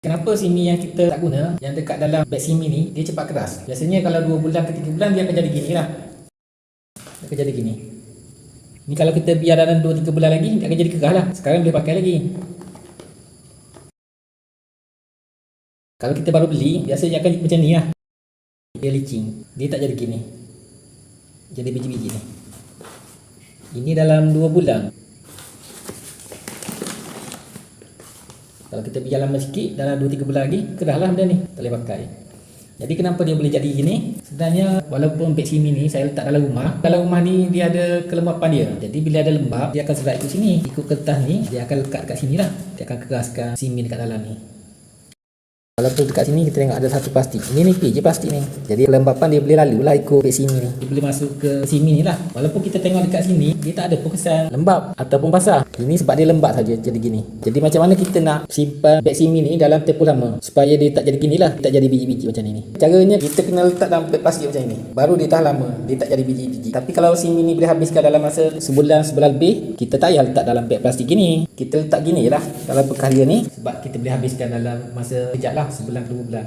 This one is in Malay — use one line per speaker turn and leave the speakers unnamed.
Kenapa simi yang kita tak guna yang dekat dalam beg simi ni dia cepat keras. Biasanya kalau 2 bulan ke 3 bulan dia akan jadi gini lah. Dia akan jadi gini. Ni kalau kita biar dalam 2 3 bulan lagi dia akan jadi keras lah. Sekarang boleh pakai lagi. Kalau kita baru beli biasanya akan macam ni lah. Dia licin. Dia tak jadi gini. Jadi biji-biji ni. Ini dalam 2 bulan. Kalau kita biar lama sikit dalam 2-3 bulan lagi kerahlah benda ni. Tak boleh pakai. Jadi kenapa dia boleh jadi gini? Sebenarnya walaupun beg simi ni saya letak dalam rumah dalam rumah ni dia ada kelembapan dia. Jadi bila ada lembab dia akan serat ikut sini. Ikut kertas ni dia akan lekat dekat sini lah dia akan keraskan simi dekat dalam ni Walaupun dekat sini kita tengok ada satu plastik. Ini nipis je plastik ni. Jadi kelembapan dia boleh lalu lah ikut beg simi ni. Dia boleh masuk ke simi ni lah. Walaupun kita tengok dekat sini, dia tak ada pun kesan lembab ataupun basah. Ini sebab dia lembab saja jadi gini. Jadi macam mana kita nak simpan beg simi ni dalam tempoh lama supaya dia tak jadi gini lah. Tak jadi biji-biji macam ni. Caranya kita kena letak dalam beg plastik macam ini. Baru dia tahan lama. Dia tak jadi biji-biji. Tapi kalau simi ni boleh habiskan dalam masa sebulan, sebulan lebih, kita tak payah letak dalam beg plastik gini. Kita letak gini je lah dalam dia ni sebab kita boleh habiskan dalam masa kejap lah sebulan ke dua bulan.